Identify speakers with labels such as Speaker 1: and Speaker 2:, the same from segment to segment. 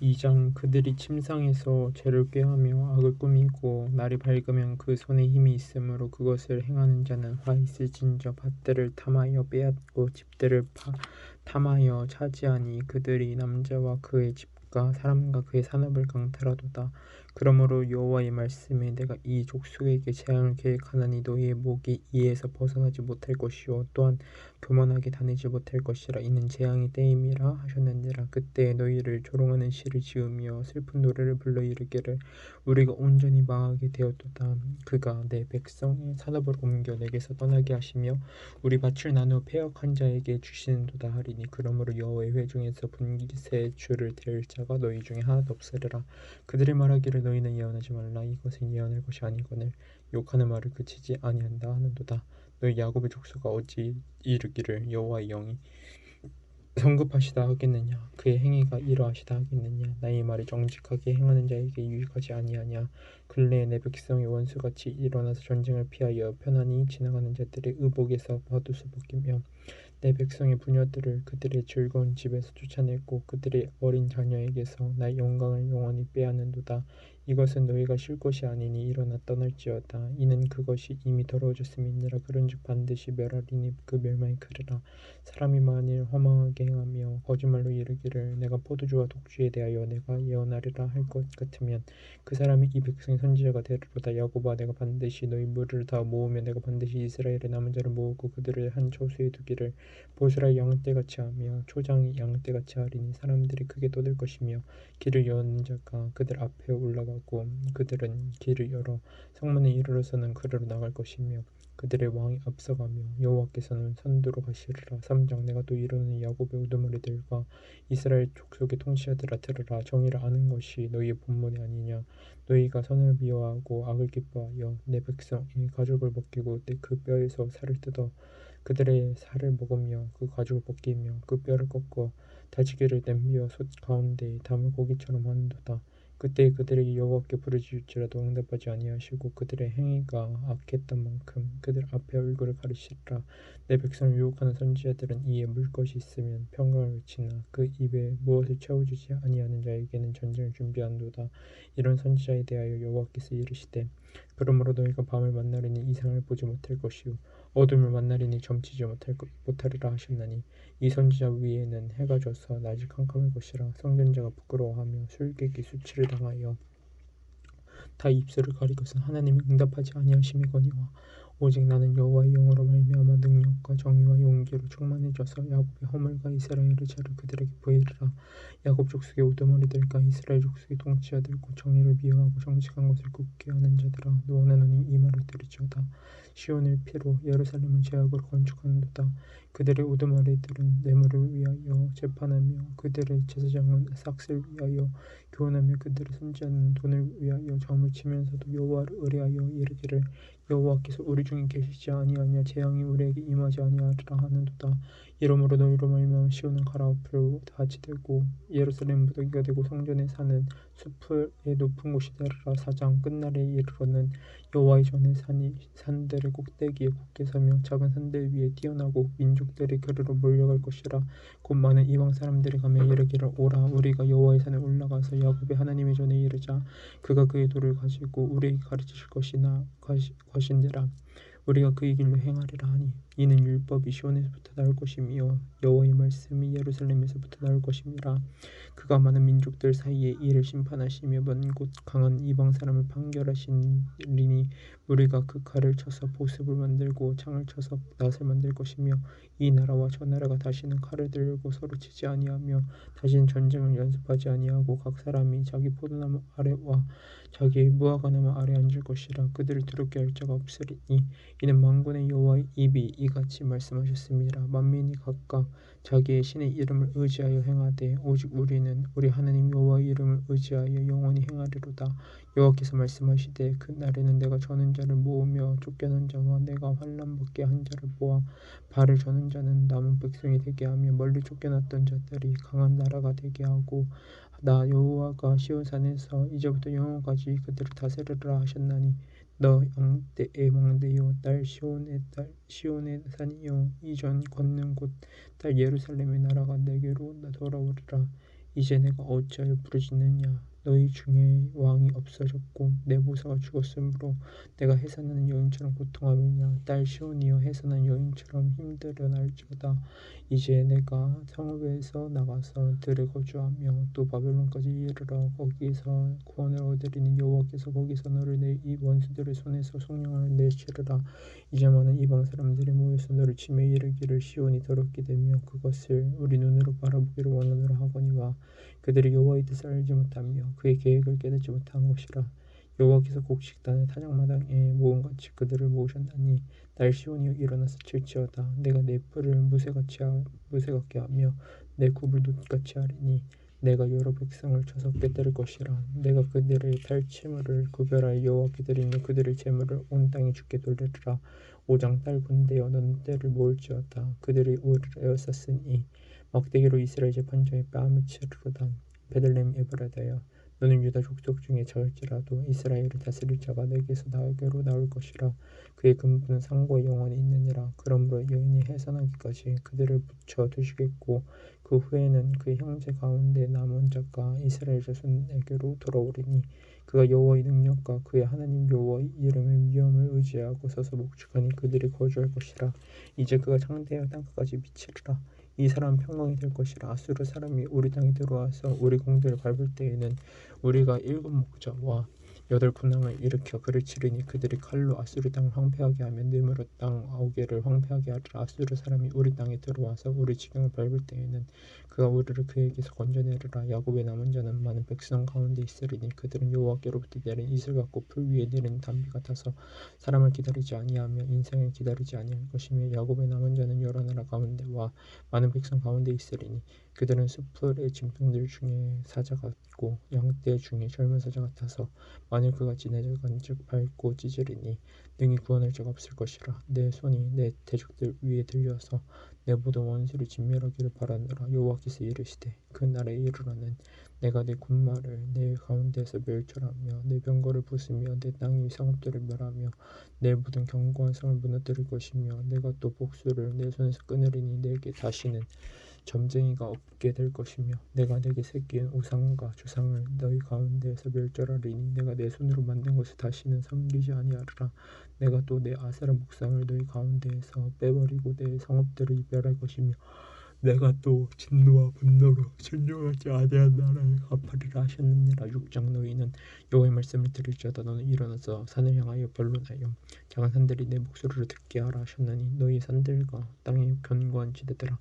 Speaker 1: 2장 그들이 침상에서 죄를 꾀하며 악을 꾸미고 날이 밝으면 그 손에 힘이 있으므로 그것을 행하는 자는 화 있을진저 밭들을 탐하여 빼앗고 집들을 파, 탐하여 차지하니 그들이 남자와 그의 집과 사람과 그의 산업을 강탈하도다 그러므로 여호와의 말씀에 내가 이 족속에게 재앙을 계획하나니 너희의 목이 이에서 벗어나지 못할 것이요 또한 교만하게 다니지 못할 것이라 이는 재앙의 때임이라 하셨느니라. 그때 너희를 조롱하는 시를 지으며 슬픈 노래를 불러 이르기를 우리가 온전히 망하게 되었도다. 그가 내 백성의 산업을 옮겨 내게서 떠나게 하시며 우리 밭을 나누어 폐역한 자에게 주시는도다 하리니 그러므로 여호와의 회중에서 분깃의 줄을 댈 자가 너희 중에 하나도 없으리라. 그들이 말하기를 너희는 예언하지 말라. 이것은 예언할 것이 아니거늘 욕하는 말을 그치지 아니한다 하는도다. 너희 야곱의 족속아 어찌 이르기를 여호와의 영이 성급하시다 하겠느냐? 그의 행위가 이러하시다 하겠느냐? 나의 말이 정직하게 행하는 자에게 유익하지 아니하냐? 근래에 내 백성이 원수같이 일어나서 전쟁을 피하여 편안히 지나가는 자들의 의복에서 겉옷을 벗기며 내 백성의 부녀들을 그들의 즐거운 집에서 쫓아내고 그들의 어린 자녀에게서 나의 영광을 영원히 빼앗는도다 이것은 너희가 쉴 것이 아니니 일어나 떠날지어다. 이는 그것이 이미 더러워졌음이니라. 그런즉 반드시 멸하리니 그 멸망이 크리라. 사람이 만일 허망하게 행하며 거짓말로 이르기를 내가 포도주와 독주에 대하여 내가 예언하리라 할 것 같으면 그 사람이 이 백성의 선지자가 되리로다. 야곱아 내가 반드시 너희 물을 다 모으며 내가 반드시 이스라엘의 남은 자를 모으고 그들을 한 초수에 두기를 보스라 양떼같이 하며 초장이 양떼같이 하리니 사람들이 크게 떠들 것이며 길을 여는 자가 그들 앞에 올라가 고 그들은 길을 열어 성문에 이르러서는 그리로 나갈 것이며 그들의 왕이 앞서가며 여호와께서는 선두로 가시리라. 삼장 내가 또 이르는 야곱의 우두머리들과 이스라엘 족속의 통치자들아 들으라. 정의를 아는 것이 너희의 본문이 아니냐. 너희가 선을 미워하고 악을 기뻐하여 내 백성이 가죽을 벗기고 내 그 뼈에서 살을 뜯어 그들의 살을 먹으며 그 가죽을 벗기며 그 뼈를 꺾어 다지기를 냄비와 솥 가운데에 담을 고기처럼 하는도다 그때 그들에게 여호와께 부르짖을지라도 응답하지 아니하시고 그들의 행위가 악했던 만큼 그들 앞에 얼굴을 가리시리라. 내 백성을 유혹하는 선지자들은 이에 물 것이 있으면 평강을 외치나 그 입에 무엇을 채워주지 아니하는 자에게는 전쟁을 준비한도다. 이런 선지자에 대하여 여호와께서 이르시되 그러므로 너희가 밤을 만나리니 이상을 보지 못할 것이요. 어둠을 만나리니 점치지 못할 것, 못하리라 하셨나니 이 선지자 위에는 해가 져서 낮이 캄캄할 것이라 성전자가 부끄러워하며 술객이 수치를 당하여 다 입술을 가리고서 하나님이 응답하지 아니하심이거니와 오직 나는 여호와의 영으로 말미암아 능력과 정의와 용기로 충만해져서 야곱의 허물과 이스라엘의 죄를 그들에게 보이리라. 야곱 족속의 우두머리들과 이스라엘 족속의 통치자들과 정의를 미워하고 정직한 것을 굽게 하는 자들아 너는 이 말을 들으지어다 시온을 피로 예루살렘을 제약으로 건축하는도다. 그들의 우두머리들은 뇌물을 위하여 재판하며 그들의 제사장은 삭슬 위하여 교훈하며 그들의 선지자는 돈을 위하여 점을 치면서도 여호와를 의뢰하여 이르기를 여호와께서 우리 중에 계시지 아니하냐? 재앙이 우리에게 임하지 아니하리라 하는도다 이러므로 너희로 말미암아 시온은 가라앞으로 다지되고 예루살렘 무더기가 되고 성전에 사는 숲의 높은 곳이 되리라. 사장 끝날에 이르러는 여호와의 전에 산이 산들의 꼭대기에 굳게 서며 작은 산들 위에 뛰어나고 민족들이 그리로 몰려갈 것이라. 곧 많은 이방 사람들이 가며 이르기를 오라. 우리가 여호와의 산에 올라가서 야곱의 하나님의 전에 이르자. 그가 그의 돌을 가지고 우리에게 가르치실 것이나 것인지라. 우리가 그의 길로 행하리라 하니 이는 율법이 시온에서부터 나올 것이며 여호와의 말씀이 예루살렘에서부터 나올 것임이라. 그가 많은 민족들 사이에 이를 심판하시며 먼 곳 강한 이방 사람을 판결하시리니 우리가 그 칼을 쳐서 보습을 만들고 창을 쳐서 낫을 만들 것이며 이 나라와 저 나라가 다시는 칼을 들고 서로 치지 아니하며 다시는 전쟁을 연습하지 아니하고 각 사람이 자기 포도나무 아래와 자기의 무화과나무 아래 앉을 것이라. 그들을 두렵게 할 자가 없으리니 이는 만군의 여호와의 입이 이 같이 말씀하셨습니다. 만민이 각각 자기의 신의 이름을 의지하여 행하되 오직 우리는 우리 하나님 여호와의 이름을 의지하여 영원히 행하리로다. 여호와께서 말씀하시되 그 날에는 내가 저는 자를 모으며 쫓겨난 자와 내가 환란 받게 한 자를 모아 발을 저는 자는 남은 백성이 되게 하며 멀리 쫓겨났던 자들이 강한 나라가 되게 하고 나 여호와가 시온산에서 이제부터 영원까지 그들을 다스리라 하셨나니 너 양떼의 망대요 딸 시온의 딸 시온의 산이요 이전 걷는 곳 딸 예루살렘의 나라가 내게로 돌아오리라. 이제 내가 어찌하여 부르짖느냐? 너희 중에 왕이 없어졌고 내 모사가 죽었으므로 내가 해산하는 여인처럼 고통하느냐? 딸 시온이여 해산한 여인처럼 힘들어 날지어다 이제 내가 성읍에서 나가서 들에 거주하며 또 바벨론까지 이르러 거기서 구원을 얻으리니 여호와께서 거기서 너를 내 이 원수들의 손에서 속량을 내치르라. 이제 많은 이방 사람들이 모여서 너를 치매 이르기를 시온이 더럽게 되며 그것을 우리 눈으로 바라보기를 원하노라 하거니와 그들이 여호와의 뜻을 알지 못하며 그의 계획을 깨닫지 못한 것이라 여호와께서 곡식단의 타작마당에 모음같이 그들을 모으셨나니 날 시온이여 일어나서 칠지어다. 내가 내 뿔을 무쇠같이 하, 무쇠같게 하며 내 굽을 놋같이 하리니 내가 여러 백성을 쳐서 깨뜨릴 것이라. 내가 그들의 탈취물을 구별하여 여호와께 드리며 그들의 재물을 온 땅에 주게 돌리리라. 오장 딸 군대여 너는 때를 모을지어다. 그들이 오를 에워쌌으니 막대기로 이스라엘 재판장에 뺨을 치르로다 베들레헴 에브라다여 너는 유다 족속 중에 적을지라도 이스라엘을 다스릴 자가 내게서 나에게로 나올 것이라. 그의 근부는 상고의 영원히 있느니라. 그러므로 여인이 해산하기까지 그들을 붙여 두시겠고 그 후에는 그의 형제 가운데 남은 자가 이스라엘 자손에게로 돌아오리니 그가 여호와의 능력과 그의 하나님 여호와의 이름의 위엄을 의지하고 서서 목축하니 그들이 거주할 것이라. 이제 그가 창대하여 땅끝까지 미치리라. 이 사람 평강이 될 것이라. 아수르 사람이 우리 땅에 들어와서 우리 공들을 밟을 때에는 우리가 일곱 목자와 여덟 군왕을 일으켜 그를 치르니 그들이 칼로 아수르 땅을 황폐하게 하며 느무르 땅 아홉 개를 황폐하게 하리라. 아수르 사람이 우리 땅에 들어와서 우리 지경을 밟을 때에는 그가 우리를 그에게서 건져내리라. 야곱의 남은 자는 많은 백성 가운데 있으리니 그들은 여호와께로부터 내린 이슬 같고 풀 위에 내린 담비 같아서 사람을 기다리지 아니하며 인생을 기다리지 아니할 것이며 야곱의 남은 자는 여러 나라 가운데와 많은 백성 가운데 있으리니 그들은 숲풀의 짐승들 중에 사자 같고 양떼 중에 젊은 사자 같아서 만일 그가 지내져간 즉 밟고 찢으리니 능히 구원할 자가 없을 것이라. 내 손이 내 대적들 위에 들려서 내 모든 원수를 진멸하기를 바라느라 여호와께서 이르시되 그 날에 이르러는 내가 내 군마를 내 가운데에서 멸절하며 내 병거를 부수며 내 땅의 성읍들을 멸하며 내 모든 견고한 성을 무너뜨릴 것이며 내가 또 복수를 내 손에서 끊으리니 내게 다시는 점쟁이가 없게 될 것이며 내가 내게 새긴 우상과 주상을 너희 가운데에서 멸절하리니 내가 내 손으로 만든 것을 다시는 섬기지 아니하리라. 내가 또 내 아세라 목상을 너희 가운데에서 빼버리고 내 성읍들을 멸할 것이며 내가 또 진노와 분노로 순종하지 아니한 나라에 갚으리라 하셨느니라. 육장 너희는 여호와의 말씀을 들을지어다. 너는 일어나서 산을 향하여 변론하여 작은 산들이 내 목소리를 듣게 하라 하셨나니 너희 산들과 땅의 견고한 지대들아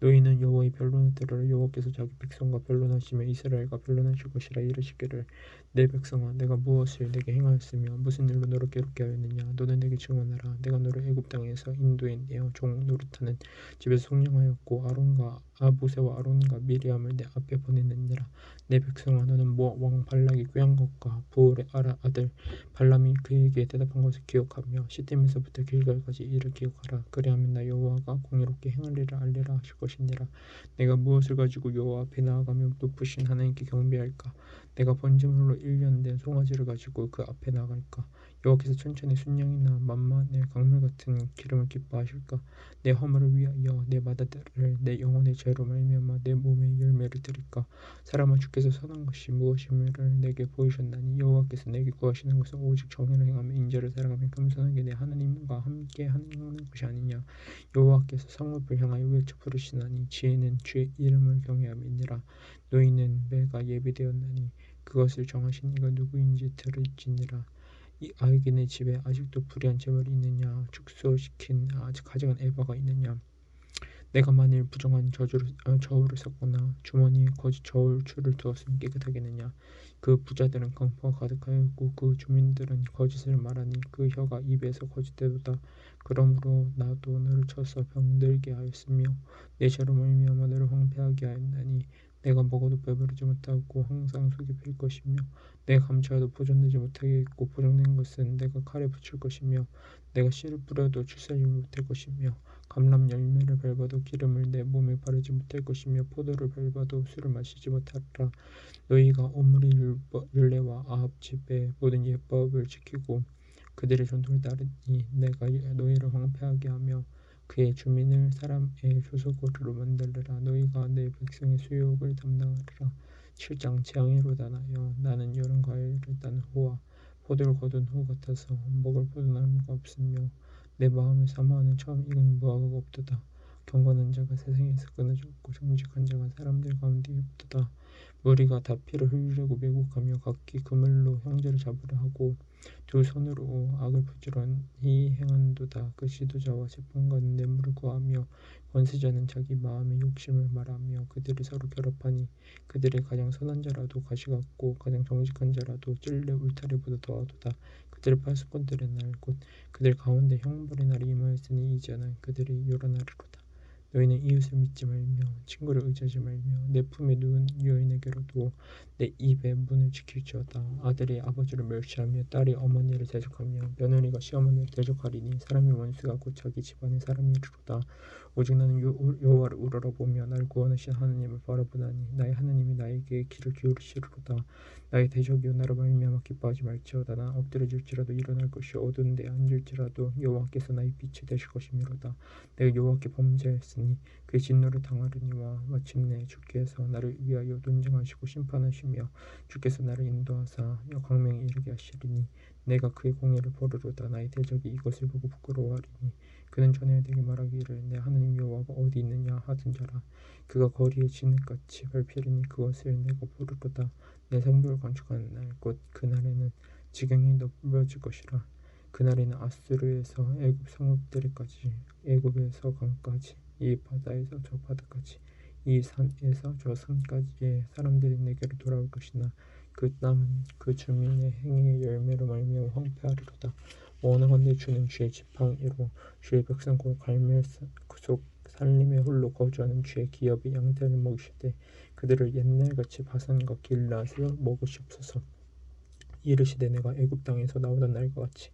Speaker 1: 너희는 여호와의 변론을 들으라. 여호와께서 자기 백성과 변론하시며 이스라엘과 변론하실 것이라 이르시기를 내 백성아 내가 무엇을 내게 행하였으며 무슨 일로 너를 괴롭게 하였느냐? 너는 내게 증언하라. 내가 너를 애굽 땅에서 인도에 내어 종 노릇하는 집에서 속량하였고 아론과 아보세와 아론과 미리암을 내 앞에 보냈느니라. 내 백성아 너는 뭐왕 발락이 꾀한 것과 부올의 아들 발람이 그에게 대답한 것을 기억하며 시딤에서부터 길갈까지 이를 기억하라. 그리하면 나 여호와가 공의롭게 행하리라 알리라 하실 것이니라. 내가 무엇을 가지고 여호와 앞에 나아가며 높으신 하나님께 경배할까 내가 번제물로 일년된 송아지를 가지고 그 앞에 나갈까? 여호와께서 천천히 순양이나 만만의 강물 같은 기름을 기뻐하실까? 내 허물을 위하여 내 마다들을 내 영혼의 죄로 말미암아 내 몸의 열매를 드릴까? 사람아 주께서 선한 것이 무엇임을 내게 보이셨나니? 여호와께서 내게 구하시는 것은 오직 정의를 행하며 인자를 사랑하며 겸손하게 내 하나님과 함께 하는 것이 아니냐? 여호와께서 성읍을 향하여 외쳐 부르시나니 지혜는 주의 이름을 경외함이니라. 너희는 매가 예비되었나니 그것을 정하신 이가 누구인지 들을지니라. 이 아이겐의 집에 아직도 불의한 재물이 있느냐? 축소시킨 아직 가져간 에바가 있느냐? 내가 만일 부정한 저주를, 어, 저울을 썼거나 주머니에 거짓 저울추를 두었으면 깨끗하겠느냐? 그 부자들은 강포가 가득하였고 그 주민들은 거짓을 말하니 그 혀가 입에서 거짓되도다. 그러므로 나도 너를 쳐서 병들게 하였으며 내 죄로 말미암아 너를 황폐하게 하였나니 내가 먹어도 배부르지 못하고 항상 속이 빌 것이며 내가 감추어도 보존되지 못하겠고 보존된 것은 내가 칼에 붙일 것이며 내가 씨를 뿌려도 출산을 못할 것이며 감람 열매를 밟아도 기름을 내 몸에 바르지 못할 것이며 포도를 밟아도 술을 마시지 못하리라. 너희가 오므리 율례와 아합 집의 모든 예법을 지키고 그들의 전통을 따르니 내가 너희를 황폐하게 하며 그의 주민을 사람의 조소고리로 만들리라. 너희가 내 백성의 수욕을 담당하리라. 7장 재앙이로다 나여 나는 여름 과일을 딴 호와 포도를 거둔 호 같아서 먹을 포도나무가 없으며 내 마음을 사모하는 처음 익은 무화과가 없도다. 경건한 자가 세상에서 끊어졌고 정직한 자가 사람들 가운데 없도다 무리가 다 피를 흘리려고 매국하며 각기 그물로 형제를 잡으려 하고 두 손으로 악을 부지런히 행한도다. 그 지도자와 재판관은 뇌물을 구하며 권세자는 자기 마음의 욕심을 말하며 그들이 서로 결합하니 그들의 가장 선한 자라도 가시 같고 가장 정직한 자라도 찔레 울타리보다 더하도다. 그들의 파수꾼들의 날 곧 그들 가운데 형벌의 날이 임하였으니 이제는 그들이 요란하리로다 너희는 이웃을 믿지 말며 친구를 의지하지 말며 내 품에 누운 여인에게로 두어 내 입의 문을 지킬지어다. 아들이 아버지를 멸시하며 딸이 어머니를 대적하며 며느리가 시어머니를 대적하리니 사람의 원수가 곧 자기 집안의 사람이리로다 오직 나는 여호와를 우러러보며 나를 구원하신 하나님을 바라보나니 나의 하나님이 나에게 귀를 기울이시리로다. 나의 대적이여 나로 말미암아 기뻐하지 말지어다. 나 엎드려질지라도 일어날 것이 어두운 데 앉을지라도 여호와께서 나의 빛이 되실 것이미로다. 내가 여호와께 범죄했으니 그의 진노를 당하려니와 마침내 주께서 나를 위하여 논쟁하시고 심판하시며 주께서 나를 인도하사 광명에 이르게 하시리니 내가 그의 공의를 보르로다. 나의 대적이 이것을 보고 부끄러워하리니 그는 전에 내게 말하기를 내 하나님 여호와가 어디 있느냐 하든자라. 그가 거리에 진흙같이 밟히리니 그것을 내가 보르로다. 내 성벽을 건축하는 날 곧 그날에는 지경이 넓어질 것이라. 그날에는 아수르에서 애굽 성읍들까지 애굽에서 강까지 이 바다에서 저 바다까지 이 산에서 저 산까지의 사람들이 내게로 돌아올 것이나 그 땅은 그 주민의 행위의 열매로 말미암아 황폐하리로다 원하건대 주는 주의 지팡이로 주의 백성 곧 갈멜 속 산림에 홀로 거주하는 주의 기업의 양떼를 먹이실 때 그들을 옛날같이 바산과 길라앗을 먹으시옵소서. 이르시되 내가 애굽 땅에서 나오던 날과 같이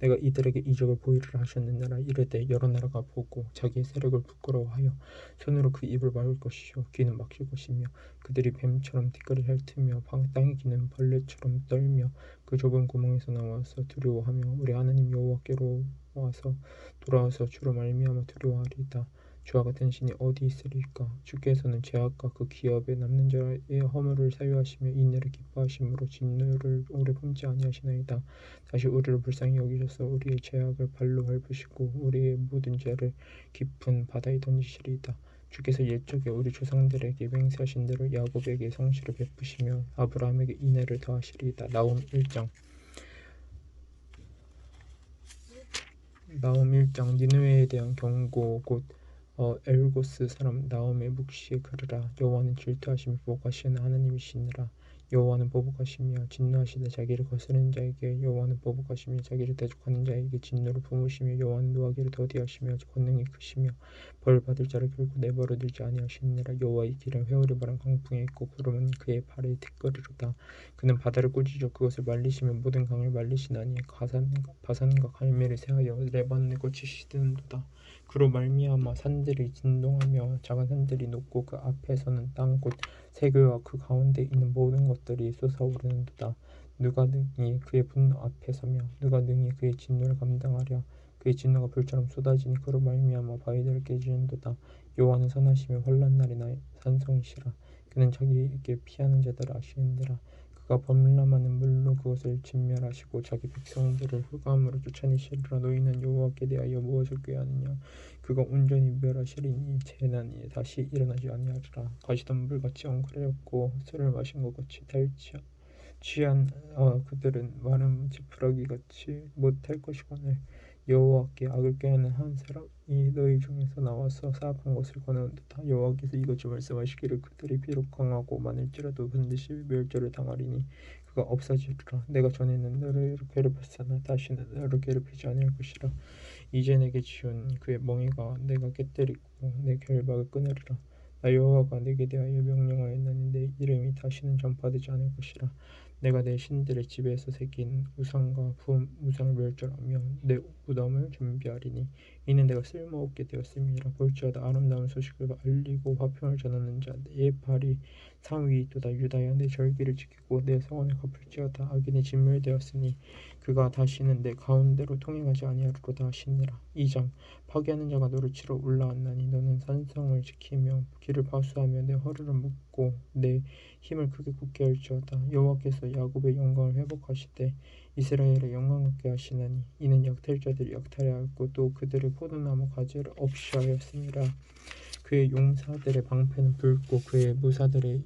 Speaker 1: 내가 이들에게 이적을 보이리라 하셨느니라. 이르되 여러 나라가 보고 자기의 세력을 부끄러워하여 손으로 그 입을 막을 것이요. 귀는 막힐 것이며 그들이 뱀처럼 티끌을 핥으며 땅에 기는 벌레처럼 떨며 그 좁은 구멍에서 나와서 두려워하며 우리 하나님 여호와께로 와서 돌아와서 주로 말미암아 두려워하리이다 주와 같은 신이 어디 있으리까? 주께서는 제약과 그 기업에 남는 자의 허물을 사유하시며 인내를 기뻐하심으로 진노를 오래 품지 아니하시나이다. 다시 우리를 불쌍히 여기셔서 우리의 제약을 발로 밟으시고 우리의 모든 죄를 깊은 바다에 던지시리이다. 주께서 옛적에 우리 조상들에게 맹세하신 대로 야곱에게 성실을 베푸시며 아브라함에게 인애를 더하시리이다. 나움 1장. 나움 1장. 니느웨에 대한 경고 곧 어, 엘고스 사람 나옴의 묵시에 그르라. 여호와는 질투하시며 보복하시는 하나님이시니라. 여호와는 보복하시며 진노하시되 자기를 거스르는 자에게 여호와는 보복하시며 자기를 대적하는 자에게 진노를 품으시며 여호와는 노하기를 더디하시며 권능이 크시며 벌 받을 자를 결코 내버려 두지 아니하시니라. 여호와의 길은 회오리 바람 강풍에 있고 구름은 그의 발에 티끌이로다. 그는 바다를 꾸짖어 그것을 말리시며 모든 강을 말리시나니 가산과 바산과 갈매를 세하여 레바논에 고치시는도다 그로 말미암아 산들이 진동하며 작은 산들이 높고 그 앞에서는 땅곧 세계와 그 가운데 있는 모든 것들이 솟아오르는도다. 누가 능히 그의 분노 앞에 서며 누가 능히 그의 진노를 감당하랴. 그의 진노가 불처럼 쏟아지니 그로 말미암아 바위들을 깨지는도다. 여호와는 선하시며 환난 날이나 산성이시라. 그는 자기에게 피하는 자들을 아시는니라 그가 범람하는 물로 그것을 진멸하시고 자기 백성들을 흑암으로 쫓아내시리라. 너희는 여호와께 대하여 무엇을 꾀하느냐? 그가 온전히 멸하시리니 재난이 다시 일어나지 아니하리라. 가시던 물같이 엉클하였고 술을 마신 것 같이 달지 취한 어, 그들은 마른 지푸라기 같이 못할 것이거늘 여호와께 악을 꾀하는 한 사람이 너희 중에서 나와서 사악한 것을 권하는 듯하 여호와께서 이것을 말씀하시기를 그들이 비록 강하고 많을지라도 반드시 멸절을 당하리니 그가 없어지리라. 내가 전에는 너를 괴롭혔으나 다시는 너를 괴롭히지 아니할 것이라. 이제 내게 지은 그의 멍에가 내가 깨뜨리고 내 결박을 끊으리라. 나 여호와가 내게 대하여 명령하였나니 내 이름이 다시는 전파되지 않을 것이라 내가 내 신들의 집에서 새긴 우상과 부음 우상을 멸절하며 내 무덤을 준비하리니 이는 내가 쓸모없게 되었음이라. 볼지어다 아름다운 소식을 알리고 화평을 전하는 자 내 발이 상위이도다 유다야 내 절기를 지키고 내 성원을 갚을지어다. 악인이 진멸되었으니 그가 다시는 내 가운데로 통행하지 아니하리로다 하시니라. 2장 파괴하는 자가 너를 치러 올라왔나니 너는 산성을 지키며 길을 파수하며 내 허리를 묶고 내 힘을 크게 굳게 할지어다. 여호와께서 야곱의 영광을 회복하시되 이스라엘의 영광 얻게 하시나니 이는 약탈자들이 약탈하였고 또 그들의 포도나무 가지를 없이 하였음이라 그의 용사들의 방패는 붉고 그의 무사들의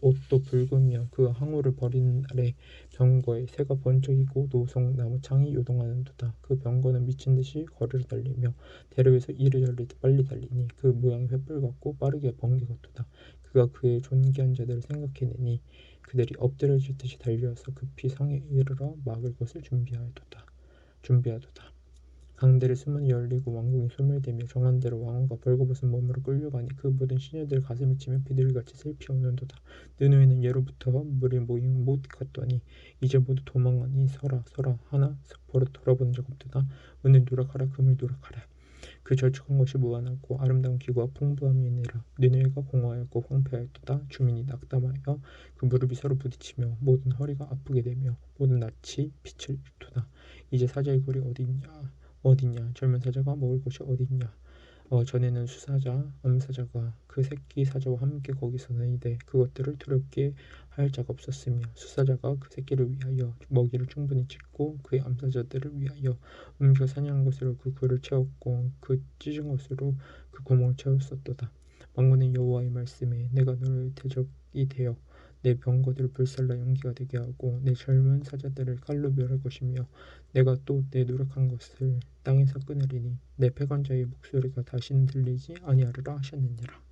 Speaker 1: 옷도 붉으며 그 항우를 버리는 날에 병거에 새가 번쩍이고 노송 나무 창이 요동하는도다. 그 병거는 미친 듯이 거리를 달리며 대로에서 이를 달리듯 빨리 달리니 그 모양이 횃불 같고 빠르게 번개 같도다. 그가 그의 존귀한 자들을 생각해내니 그들이 엎드려질 듯이 달려서 급히 성에 이르러 막을 것을 준비하도다. 준비하도다. 강들의 수문이 열리고 왕궁이 소멸되며 정한 대로 왕후가 벌거벗은 몸으로 끌려가니 그 모든 시녀들 가슴을 치며 비둘기같이 슬피 오는도다. 느누이는 예로부터 물에 모임 못 갔더니 이제 모두 도망하니 서라 서라. 하나 버릇 돌아보는 적 없도다. 은을 누락하라 금을 누락하라 그 절축한 것이 무한하고 아름다운 기구와 풍부함이니라. 느누이가 공허하였고 황폐하였도다. 주민이 낙담하여 그 무릎이 서로 부딪히며 모든 허리가 아프게 되며 모든 낯이 빛을 잃도다. 이제 사자의 굴이 어디냐? 어디냐? 젊은 사자가 먹을 것이 어디냐 어, 전에는 수사자, 암사자가 그 새끼 사자와 함께 거기서 나이되 그것들을 두렵게 할 자가 없었으며 수사자가 그 새끼를 위하여 먹이를 충분히 짓고 그의 암사자들을 위하여 음식을 사냥한 것으로 그 굴을 채웠고 그 찢은 것으로 그 구멍을 채웠었도다. 망군의 여호와의 말씀에 내가 너를 대적이 되어 내 병거들을 불살라 용기가 되게 하고 내 젊은 사자들을 칼로 멸할 것이며 내가 또 내 노력한 것을 땅에서 끊으리니 내 패관자의 목소리가 다시는 들리지 아니하리라 하셨느니라